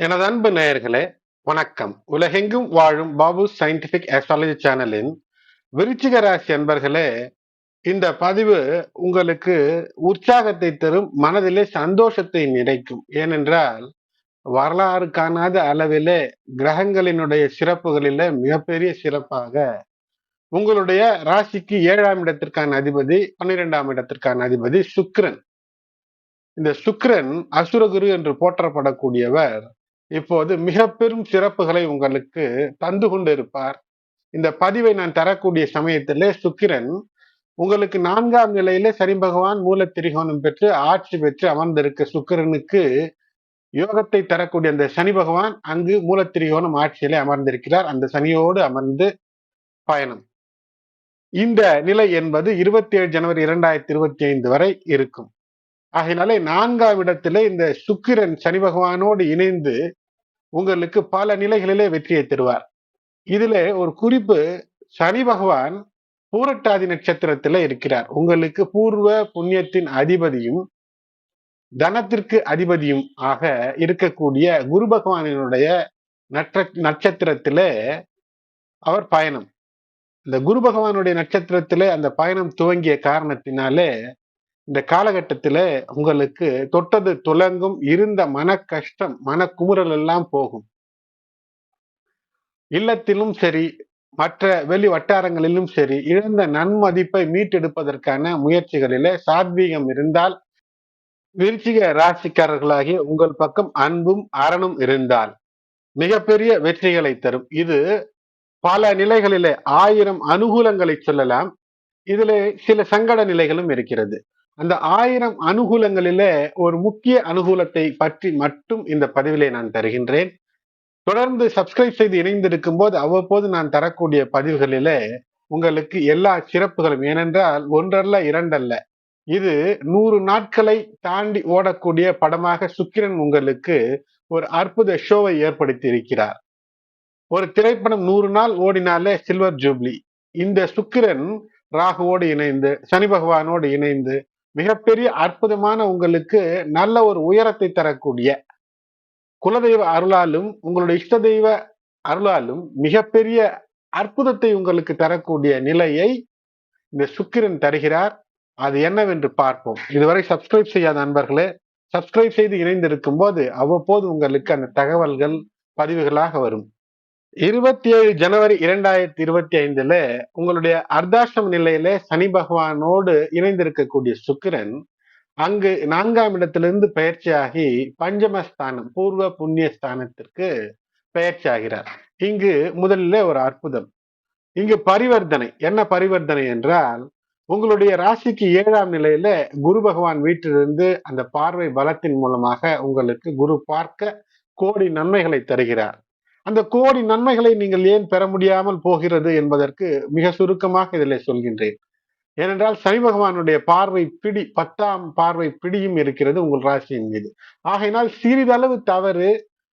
எனது அன்பு நேயர்களே வணக்கம். உலகெங்கும் வாழும் பாபு சயின்டிபிக் ஆஸ்ட்ராலஜி சேனலின் விருச்சிக ராசி அன்பர்களே இந்த பதிவு உங்களுக்கு உற்சாகத்தை தரும் மனதிலே சந்தோஷத்தை நிறைக்கும். ஏனென்றால் வரலாறு காணாத அளவிலே கிரகங்களினுடைய சிறப்புகளில மிகப்பெரிய சிறப்பாக உங்களுடைய ராசிக்கு ஏழாம் இடத்திற்கான அதிபதி பன்னிரெண்டாம் இடத்திற்கான அதிபதி சுக்ரன் இந்த சுக்ரன் அசுரகுரு என்று போற்றப்படக்கூடியவர். இப்போது மிக பெரும் சிறப்புகளை உங்களுக்கு தந்து கொண்டிருப்பார். இந்த பதிவை நான் தரக்கூடிய சமயத்திலே சுக்கிரன் உங்களுக்கு நான்காம் நிலையிலே சரி பகவான் மூல திரிகோணம் பெற்று ஆட்சி பெற்று அமர்ந்திருக்க சுக்கிரனுக்கு யோகத்தை தரக்கூடிய அந்த சனி பகவான் அங்கு மூலத்திரிகோணம் ஆட்சியிலே அமர்ந்திருக்கிறார். அந்த சனியோடு அமர்ந்து பயணம். இந்த நிலை என்பது இருபத்தி ஏழு ஜனவரி இரண்டாயிரத்தி இருபத்தி ஐந்து வரை இருக்கும். ஆகையினாலே நான்காம் இடத்திலே இந்த சுக்கிரன் சனி பகவானோடு இணைந்து உங்களுக்கு பல நிலைகளிலே வெற்றியை தருவார். இதுல ஒரு குறிப்பு சனி பகவான் பூரட்டாதி நட்சத்திரத்துல இருக்கிறார். உங்களுக்கு பூர்வ புண்ணியத்தின் அதிபதியும் தனத்திற்கு அதிபதியும் ஆக இருக்கக்கூடிய குரு பகவானினுடைய நட்ச நட்சத்திரத்தில அவர் பயணம். இந்த குரு பகவானுடைய நட்சத்திரத்திலே அந்த பயணம் துவங்கிய காரணத்தினாலே இந்த காலகட்டத்தில் உங்களுக்கு தொட்டது துலங்கும் இருந்த மன கஷ்டம் மன குமுறல் எல்லாம் போகும். இல்லத்திலும் சரி மற்ற வெளி வட்டாரங்களிலும் சரி இழந்த நன்மதிப்பை மீட்டெடுப்பதற்கான முயற்சிகளிலே சாத்வீகம் இருந்தால் விருச்சிக ராசிக்காரர்களாகிய உங்கள் பக்கம் அன்பும் அறனும் இருந்தால் மிகப்பெரிய வெற்றிகளை தரும். இது பல நிலைகளிலே ஆயிரம் அனுகூலங்களை சொல்லலாம். இதுல சில சங்கட நிலைகளும் இருக்கிறது. அந்த ஆயிரம் அனுகூலங்களிலே ஒரு முக்கிய அனுகூலத்தை பற்றி மட்டும் இந்த பதிவிலே நான் தருகின்றேன். தொடர்ந்து சப்ஸ்கிரைப் செய்து இணைந்திருக்கும் போது அவ்வப்போது நான் தரக்கூடிய பதிவுகளிலே உங்களுக்கு எல்லா சிறப்புகளும் ஏனென்றால் ஒன்றல்ல இரண்டல்ல. இது நூறு நாட்களை தாண்டி ஓடக்கூடிய படமாக சுக்கிரன் உங்களுக்கு ஒரு அற்புத ஷோவை ஏற்படுத்தி இருக்கிறார் ஒரு திரைப்படம் நூறு நாள் ஓடினாலே சில்வர் ஜூப்ளி இந்த சுக்கிரன் ராகுவோடு இணைந்து சனி பகவானோடு இணைந்து மிகப்பெரிய அற்புதமான உங்களுக்கு நல்ல ஒரு உயரத்தை தரக்கூடிய குலதெய்வ அருளாலும் உங்களுடைய இஷ்ட தெய்வ அருளாலும் மிகப்பெரிய அற்புதத்தை உங்களுக்கு தரக்கூடிய நிலையை இந்த சுக்கிரன் தருகிறார். அது என்னவென்று பார்ப்போம். இதுவரை சப்ஸ்கிரைப் செய்யாத நண்பர்களே சப்ஸ்கிரைப் செய்து இணைந்திருக்கும் போது அவ்வப்போது உங்களுக்கு அந்த தகவல்கள் பதிவுகளாக வரும். இருபத்தி ஏழு ஜனவரி இரண்டாயிரத்தி இருபத்தி ஐந்துல உங்களுடைய அர்த்தாஷ்டம நிலையில சனி பகவானோடு இணைந்திருக்கக்கூடிய சுக்கிரன் அங்கு நான்காம் இடத்திலிருந்து பயிற்சியாகி பஞ்சமஸ்தானம் பூர்வ புண்ணிய ஸ்தானத்திற்கு பயிற்சி ஆகிறார் இங்கு முதலில் ஒரு அற்புதம். இங்கு பரிவர்த்தனை. என்ன பரிவர்த்தனை என்றால் உங்களுடைய ராசிக்கு ஏழாம் நிலையில குரு பகவான் வீட்டிலிருந்து அந்த பார்வை பலத்தின் மூலமாக உங்களுக்கு குரு பார்க்க கோடி நன்மைகளை தருகிறார். அந்த கோடி நன்மைகளை நீங்கள் ஏன் பெற முடியாமல் போகிறது என்பதற்கு மிக சுருக்கமாக இதில் சொல்கின்றேன். ஏனென்றால் சனி பகவானுடைய பார்வை பிடி பத்தாம் பார்வை பிடியும் இருக்கிறது உங்கள் ராசியின் மீது. ஆகையினால் சிறிதளவு தவறு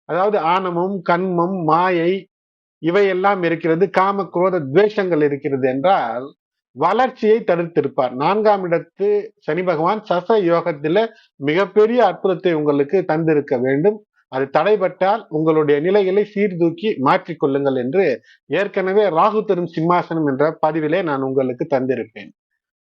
அதாவது ஆணமும் கண்மம் மாயை இவையெல்லாம் இருக்கிறது காம குரோத துவேஷங்கள் இருக்கிறது என்றால் வளர்ச்சியை தடுத்திருப்பார். நான்காம் இடத்து சனி பகவான் சச யோகத்தில மிகப்பெரிய அற்புதத்தை உங்களுக்கு தந்திருக்க வேண்டும். அது தடைபட்டால் உங்களுடைய நிலைகளை சீர்தூக்கி மாற்றிக்கொள்ளுங்கள் என்று ஏற்கனவே ராகு தரும் சிம்மாசனம் என்ற பதிவிலே நான் உங்களுக்கு தந்திருப்பேன்.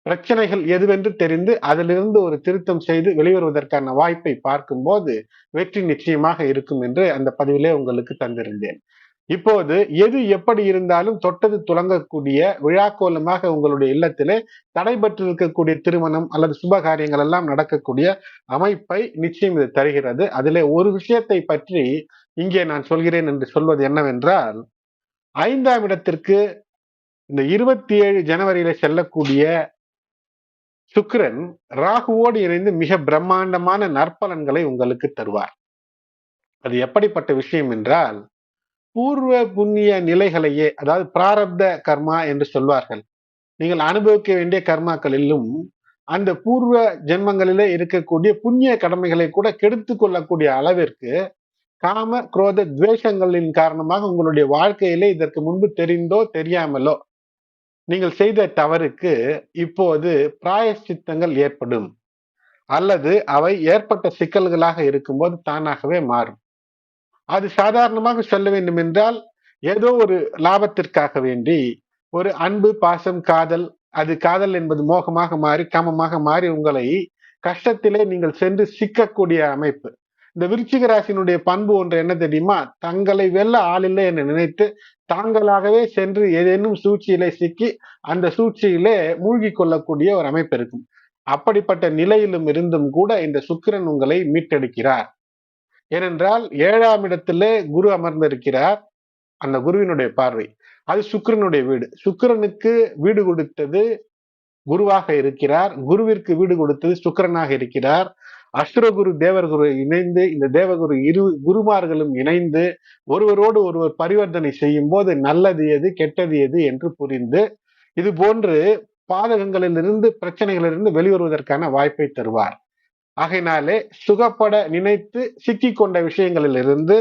பிரச்சனைகள் எதுவென்று தெரிந்து அதிலிருந்து ஒரு திருத்தம் செய்து வெளிவருவதற்கான வாய்ப்பை பார்க்கும்போது வெற்றி நிச்சயமாக இருக்கும் என்று அந்த பதிவிலே உங்களுக்கு தந்திருந்தேன். இப்போது எது எப்படி இருந்தாலும் தொட்டது துளங்கக்கூடிய விழாக்கோலமாக உங்களுடைய இல்லத்திலே தடைபட்டு இருக்கக்கூடிய திருமணம் அல்லது சுப காரியங்கள் எல்லாம் நடக்கக்கூடிய அமைப்பை நிச்சயம் இது தருகிறது. அதிலே ஒரு விஷயத்தை பற்றி இங்கே நான் சொல்கிறேன் என்று சொல்வது என்னவென்றால் ஐந்தாம் இடத்திற்கு இந்த இருபத்தி ஏழு ஜனவரியில செல்லக்கூடிய சுக்கிரன் ராகுவோடு இணைந்து மிக பிரம்மாண்டமான நற்பலன்களை உங்களுக்கு தருவார். அது எப்படிப்பட்ட விஷயம் என்றால் பூர்வ புண்ணிய நிலைகளையே அதாவது பிராரப்த கர்மா என்று சொல்வார்கள். நீங்கள் அனுபவிக்க வேண்டிய கர்மாக்களிலும் அந்த பூர்வ ஜென்மங்களிலே இருக்கக்கூடிய புண்ணிய கடமைகளை கூட கெடுத்து கொள்ளக்கூடிய அளவிற்கு காம குரோத துவேஷங்களின் காரணமாக உங்களுடைய வாழ்க்கையிலே இதற்கு முன்பு தெரிந்தோ தெரியாமலோ நீங்கள் செய்த தவறுக்கு இப்போது பிராயஷ்சித்தங்கள் ஏற்படும். அல்லது அவை ஏற்பட்ட சிக்கல்களாக இருக்கும்போது தானாகவே மாறும். அது சாதாரணமாக சொல்ல வேண்டும் என்றால் ஏதோ ஒரு லாபத்திற்காக வேண்டி ஒரு அன்பு பாசம் காதல் அது காதல் என்பது மோகமாக மாறி காமமாக மாறி உங்களை கஷ்டத்திலே நீங்கள் சென்று சிக்கக்கூடிய அமைப்பு. இந்த விருச்சிக ராசியினுடைய பண்பு ஒன்று என்ன தெரியுமா? தங்களை வெல்ல ஆளில்லை என்று நினைத்து தாங்களாகவே சென்று ஏதேனும் சூழ்ச்சியிலே சிக்கி அந்த சூழ்ச்சியிலே மூழ்கி கொள்ளக்கூடிய ஒரு அமைப்பு இருக்கும். அப்படிப்பட்ட நிலையிலும் இருந்தும் கூட இந்த சுக்கிரன் உங்களை மீட்டெடுக்கிறார். ஏனென்றால் ஏழாம் இடத்திலே குரு அமர்ந்திருக்கிறார். அந்த குருவினுடைய பார்வை. அது சுக்கிரனுடைய வீடு. சுக்கிரனுக்கு வீடு கொடுத்தது குருவாக இருக்கிறார். குருவிற்கு வீடு கொடுத்தது சுக்கிரனாக இருக்கிறார். அஸ்ரகுரு தேவர்குரு இணைந்து இந்த தேவகுரு இரு குருமார்களும் இணைந்து ஒருவரோடு ஒருவர் பரிவர்த்தனை செய்யும் போது நல்லது எது கெட்டது எது என்று புரிந்து இது போன்று பாதகங்களிலிருந்து பிரச்சனைகளிலிருந்து வெளிவருவதற்கான வாய்ப்பை தருவார். ஆகையினாலே சுகப்பட நினைத்து சிக்கி கொண்ட விஷயங்களிலிருந்து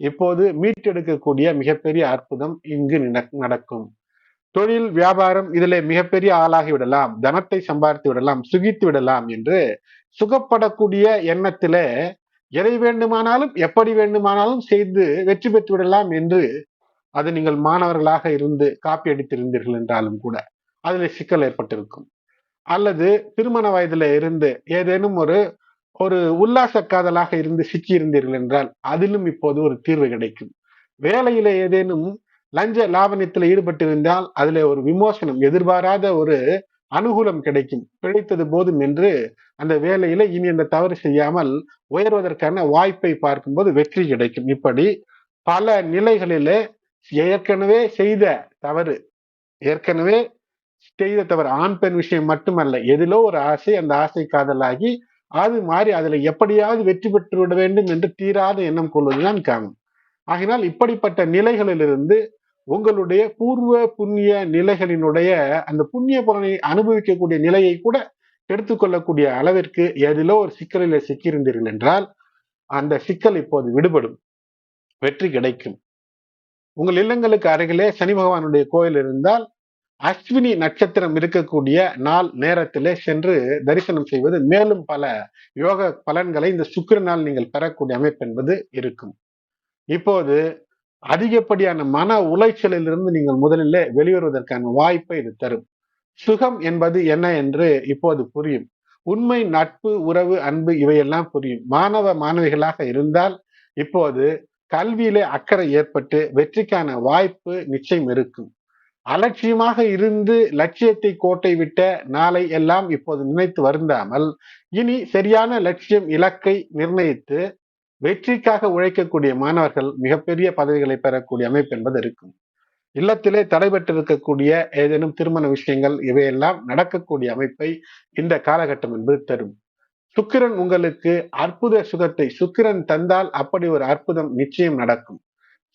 இப்போது மீட்டெடுக்கக்கூடிய மிகப்பெரிய அற்புதம் இங்கு நடக்கும். தொழில் வியாபாரம் இதிலே மிகப்பெரிய ஆளாகி விடலாம். தனத்தை சம்பாதித்து விடலாம் சுகித்து விடலாம் என்று சுகப்படக்கூடிய எண்ணத்திலே எதை வேண்டுமானாலும் எப்படி வேண்டுமானாலும் செய்து வெற்றி பெற்று விடலாம் என்று அது நீங்கள் மாணவர்களாக இருந்து காப்பி அடித்திருந்தீர்கள் என்றாலும் கூட அதுல சிக்கல் ஏற்பட்டிருக்கும். அல்லது திருமண வயதுல இருந்து ஏதேனும் ஒரு ஒரு உல்லாச காதலாக இருந்து சிக்கி இருந்தீர்கள் என்றால் அதிலும் இப்போது ஒரு தீர்வு கிடைக்கும். வேலையில ஏதேனும் லஞ்ச லாவணியத்தில் ஈடுபட்டிருந்தால் அதுல ஒரு விமோசனம் எதிர்பாராத ஒரு அனுகூலம் கிடைக்கும். பிழைத்தது போதும் என்று அந்த வேலையில இனி அந்த தவறு செய்யாமல் உயர்வதற்கான வாய்ப்பை பார்க்கும்போது வெற்றி கிடைக்கும். இப்படி பல நிலைகளிலே ஏற்கனவே செய்த தவறு ஏற்கனவே செய்த தவறு ஆண் பெண் விஷயம் மட்டுமல்ல. எதிலோ ஒரு ஆசை அந்த ஆசை காதலாகி அது மாறி அதுல எப்படியாவது வெற்றி பெற்று விட வேண்டும் என்று தீராத எண்ணம் கொள்வதுதான் காமம். ஆகினால் இப்படிப்பட்ட நிலைகளிலிருந்து உங்களுடைய பூர்வ புண்ணிய நிலைகளினுடைய அந்த புண்ணிய பலனை அனுபவிக்கக்கூடிய நிலையை கூட எடுத்துக்கொள்ளக்கூடிய அளவிற்கு எதிலோ ஒரு சிக்கலில் சிக்கியிருந்தீர்கள் என்றால் அந்த சிக்கல் இப்போது விடுபடும். வெற்றி கிடைக்கும். உங்கள் இல்லங்களுக்கு அருகிலே சனி பகவானுடைய கோயில் இருந்தால் அஸ்வினி நட்சத்திரம் இருக்கக்கூடிய நாள் நேரத்திலே சென்று தரிசனம் செய்வது மேலும் பல யோக பலன்களை இந்த சுக்கிரனால் நீங்கள் பெறக்கூடிய அமைப்பு என்பது இருக்கும். இப்போது அதிகப்படியான மன உளைச்சலிலிருந்து நீங்கள் முதலில் வெளிவருவதற்கான வாய்ப்பை இது தரும். சுகம் என்பது என்ன என்று இப்போது புரியும். உண்மை நட்பு உறவு அன்பு இவையெல்லாம் புரியும். மாணவ மாணவிகளாக இருந்தால் இப்போது கல்வியிலே அக்கறை ஏற்பட்டு வெற்றிக்கான வாய்ப்பு நிச்சயம் இருக்கும். அலட்சியமாக இருந்து லட்சியத்தை கோட்டை விட்ட நாளை எல்லாம் இப்போது நினைத்து வருந்தாமல் இனி சரியான லட்சியம் இலக்கை நிர்ணயித்து வெற்றிக்காக உழைக்கக்கூடிய மாணவர்கள் மிகப்பெரிய பதவிகளை பெறக்கூடிய அமைப்பு என்பது இருக்கும். இல்லத்திலே தடைபெற்றிருக்கக்கூடிய ஏதேனும் திருமண விஷயங்கள் இவையெல்லாம் நடக்கக்கூடிய அமைப்பை இந்த காலகட்டம் என்பது தரும். சுக்கிரன் உங்களுக்கு அற்புத சுகத்தை சுக்கிரன் தந்தால் அப்படி ஒரு அற்புதம் நிச்சயம் நடக்கும்.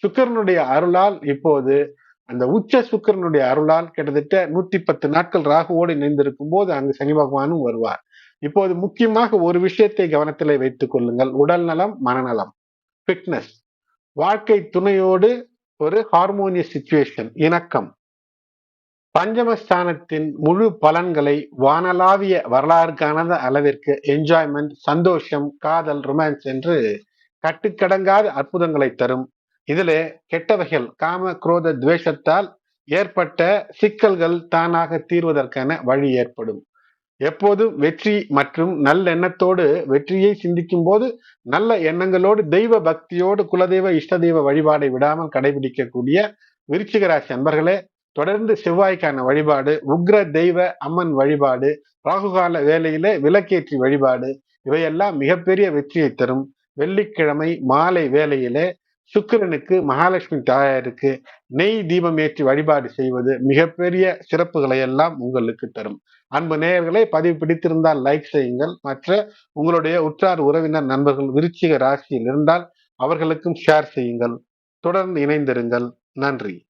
சுக்கிரனுடைய அருளால் இப்போது அந்த உச்ச சுக்கரனுடைய அருளால் கிட்டத்தட்ட நூத்தி பத்து நாட்கள் ராகுவோடு இணைந்திருக்கும் போது அங்கு சனி பகவானும் வருவார். இப்போது முக்கியமாக ஒரு விஷயத்தை கவனத்தில் வைத்துக் கொள்ளுங்கள். உடல் நலம் மனநலம் ஃபிட்னஸ் வாழ்க்கை துணையோடு ஒரு ஹார்மோனியஸ் சுச்சுவேஷன் இணக்கம். பஞ்சமஸ்தானத்தின் முழு பலன்களை வானலாவிய வரலாறுக்கான அளவிற்கு என்ஜாய்மெண்ட் சந்தோஷம் காதல் ரொமான்ஸ் என்று கட்டுக்கடங்காத அற்புதங்களை தரும் இதுல கெட்டவைகள் காம குரோத துவேஷத்தால் ஏற்பட்ட சிக்கல்கள் தானாக தீர்வதற்கான வழி ஏற்படும். எப்போதும் வெற்றி மற்றும் நல்லெண்ணத்தோடு வெற்றியை சிந்திக்கும் போது நல்ல எண்ணங்களோடு தெய்வ பக்தியோடு குலதெய்வ இஷ்ட தெய்வ வழிபாடை விடாமல் கடைபிடிக்கக்கூடிய விருச்சிகராசி அன்பர்களே தொடர்ந்து செவ்வாய்க்கான வழிபாடு உக்ர தெய்வ அம்மன் வழிபாடு ராகுகால வேலையில விளக்கேற்றி வழிபாடு இவையெல்லாம் மிகப்பெரிய வெற்றியை தரும். வெள்ளிக்கிழமை மாலை வேலையிலே சுக்கிரனுக்கு மகாலட்சுமி தாயாருக்கு நெய் தீபம் ஏற்றி வழிபாடு செய்வது மிகப்பெரிய சிறப்புகளை எல்லாம் உங்களுக்கு தரும். அன்பு நேயர்களை பதிவு பிடித்திருந்தால் லைக் செய்யுங்கள். மற்ற உங்களுடைய உற்றார் உறவினர் நண்பர்கள் விருச்சிக ராசியில் இருந்தால் அவர்களுக்கும் ஷேர் செய்யுங்கள். தொடர்ந்து இணைந்திருங்கள். நன்றி.